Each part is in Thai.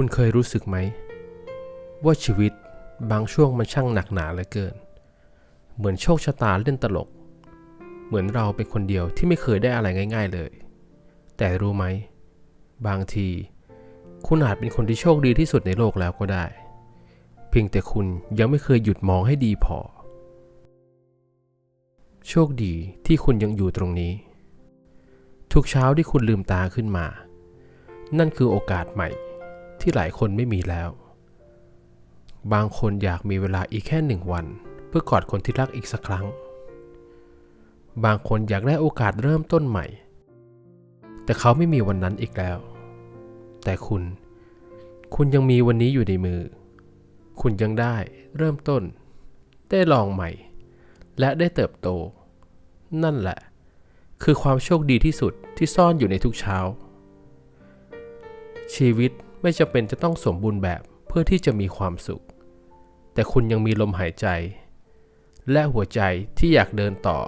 คุณเคยรู้สึกไหม ว่าชีวิตบางช่วงมันช่างหนักหนาเหลือเกิน เหมือนโชคชะตาเล่นตลก เหมือนเราเป็นคนเดียวที่ไม่เคยได้อะไรง่าย ๆเลย แต่รู้ไหม บางที คุณอาจเป็นคนที่โชคดีที่สุดในโลกแล้วก็ได้ เพียงแต่คุณยังไม่เคยหยุดมองให้ดีพอ โชคดีที่คุณยังอยู่ตรงนี้ ทุกเช้าที่คุณลืมตาขึ้นมา นั่นคือโอกาสใหม่ ที่หลายคนไม่มีแล้ว บางคนอยากมีเวลาอีกแค่หนึ่งวัน เพื่อกอดคนที่รักอีกสักครั้ง บางคนอยากได้โอกาสเริ่มต้นใหม่ แต่เขาไม่มีวันนั้นอีกแล้ว แต่คุณ คุณยังมีวันนี้อยู่ในมือ คุณยังได้เริ่มต้น ได้ลองใหม่ และได้เติบโต นั่นแหละ คือความโชคดีที่สุดที่ซ่อนอยู่ในทุกเช้าชีวิต ไม่จำเป็นจะต้องสมบูรณ์แบบเพื่อที่จะมีความสุข แต่คุณยังมีลมหายใจ และหัวใจที่อยากเดินต่อ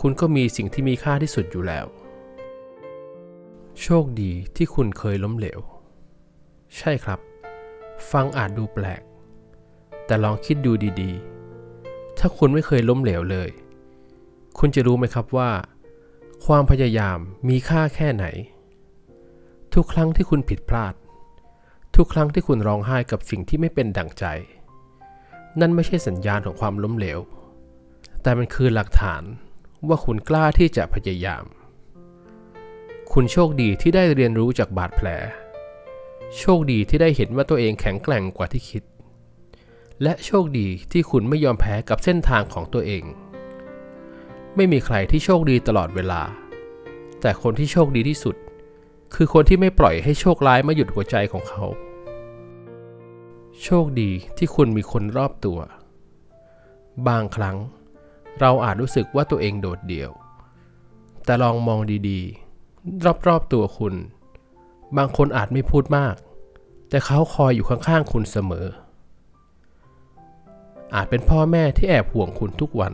คุณก็มีสิ่งที่มีค่าที่สุดอยู่แล้ว โชคดีที่คุณเคยล้มเหลว ใช่ครับ ฟังอาจดูแปลก แต่ลองคิดดูดีๆ ถ้าคุณไม่เคยล้มเหลวเลย คุณจะรู้ไหมครับว่า ความพยายามมีค่าแค่ไหน ทุกครั้งที่คุณผิดพลาด ทุกครั้งที่คุณร้องไห้กับสิ่งที่ไม่เป็นดั่งใจ นั่นไม่ใช่สัญญาณของความล้มเหลว แต่มันคือหลักฐานว่าคุณกล้าที่จะพยายาม คุณโชคดีที่ได้เรียนรู้จากบาดแผล โชคดีที่ได้เห็นว่าตัวเองแข็งแกร่งกว่าที่คิด และโชคดีที่คุณไม่ยอมแพ้กับเส้นทางของตัวเอง ไม่มีใครที่โชคดีตลอดเวลา แต่คนที่โชคดีที่สุด คือคนที่ไม่ปล่อยให้โชคร้ายมาหยุดหัวใจของเขา โชคดีที่คุณมีคนรอบตัว บางครั้งเราอาจรู้สึกว่าตัวเองโดดเดี่ยว แต่ลองมองดีๆ รอบๆตัวคุณ บางคนอาจไม่พูดมาก แต่เขาคอยอยู่ข้างๆคุณเสมอ อาจเป็นพ่อแม่ที่แอบห่วงคุณทุกวัน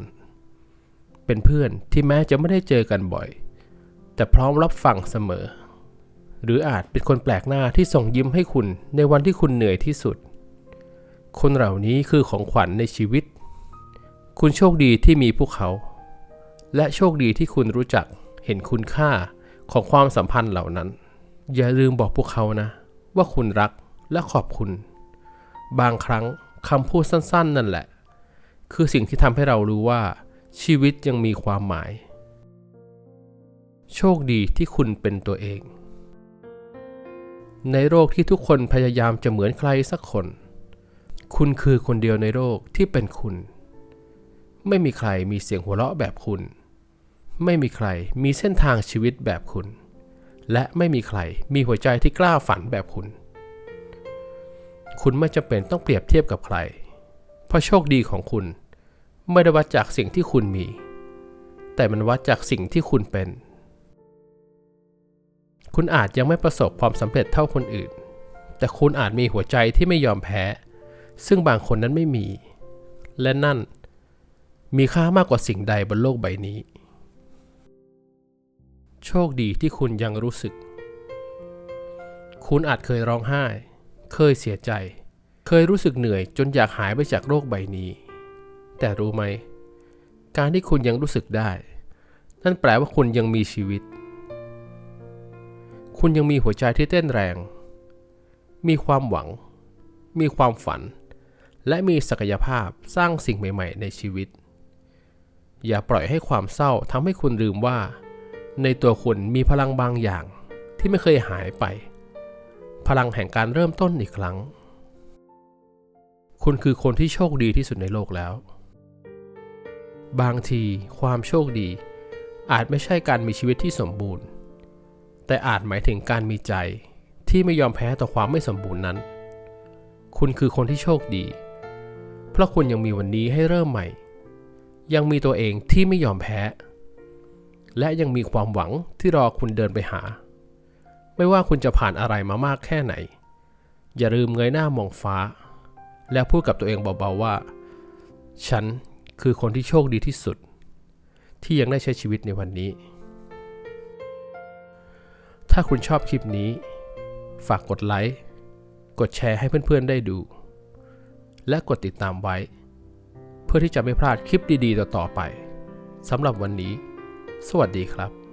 เป็นเพื่อนที่แม้จะไม่ได้เจอกันบ่อย แต่พร้อมรับฟังเสมอ หรืออาจเป็นคนแปลกหน้าที่ส่งยิ้มให้คุณในวันที่คุณเหนื่อยที่สุด คนเหล่านี้คือของขวัญในชีวิต คุณโชคดีที่มีพวกเขา และโชคดีที่คุณรู้จักเห็นคุณค่าของความสัมพันธ์เหล่านั้น อย่าลืมบอกพวกเขานะ ว่าคุณรักและขอบคุณ บางครั้งคำพูดสั้น ๆ นั่นแหละ คือสิ่งที่ทำให้เรารู้ว่า ชีวิตยังมีความหมาย โชคดีที่คุณเป็นตัวเอง ในโลกที่ทุกคนพยายามจะเหมือนใครสักคน คุณคือคนเดียวในโลกที่เป็นคุณ ไม่มีใครมีเสียงหัวเราะแบบคุณ ไม่มีใครมีเส้นทางชีวิตแบบคุณ และไม่มีใครมีหัวใจที่กล้าฝันแบบคุณ คุณไม่จำเป็นต้องเปรียบเทียบกับใคร เพราะโชคดีของคุณ ไม่ได้วัดจากสิ่งที่คุณมี แต่มันวัดจากสิ่งที่คุณเป็น คุณอาจยังไม่ประสบความสำเร็จเท่าคนอื่น แต่คุณอาจมีหัวใจที่ไม่ยอมแพ้ ซึ่งบางคนนั้นไม่มี และนั่นมีค่ามากกว่าสิ่งใดบนโลกใบนี้ โชคดีที่คุณยังรู้สึก คุณอาจเคยร้องไห้ เคยเสียใจ เคยรู้สึกเหนื่อยจนอยากหายไปจากโลกใบนี้ แต่รู้ไหม การที่คุณยังรู้สึกได้ นั่นแปลว่าคุณยังมีชีวิต คุณยังมีหัวใจที่เต้นแรง มีความหวัง มีความฝัน และมีศักยภาพสร้างสิ่งใหม่ๆ ในชีวิต อย่าปล่อยให้ความเศร้าทำให้คุณลืมว่า ในตัวคุณมีพลังบางอย่างที่ไม่เคยหายไป พลังแห่งการเริ่มต้นอีกครั้ง คุณคือคนที่โชคดีที่สุดในโลกแล้ว บางทีความโชคดี อาจไม่ใช่การมีชีวิตที่สมบูรณ์ แต่อาจหมายถึงการมีใจที่ไม่ยอมแพ้ต่อความไม่สมบูรณ์นั้น คุณคือคนที่โชคดี เพราะคุณยังมีวันนี้ให้เริ่มใหม่ ยังมีตัวเองที่ไม่ยอมแพ้ และยังมีความหวังที่รอคุณเดินไปหา ไม่ว่าคุณจะผ่านอะไรมามากแค่ไหน อย่าลืมเงยหน้ามองฟ้า แล้วพูดกับตัวเองเบาๆว่า ฉันคือคนที่โชคดีที่สุด ที่ยังได้ใช้ชีวิตในวันนี้ ถ้าคุณชอบคลิปนี้ ฝากกดไลค์ กดแชร์ให้เพื่อนๆได้ดู และกดติดตามไว้ เพื่อที่จะไม่พลาดคลิปดีๆ ต่อๆไปสำหรับวันนี้ สวัสดีครับ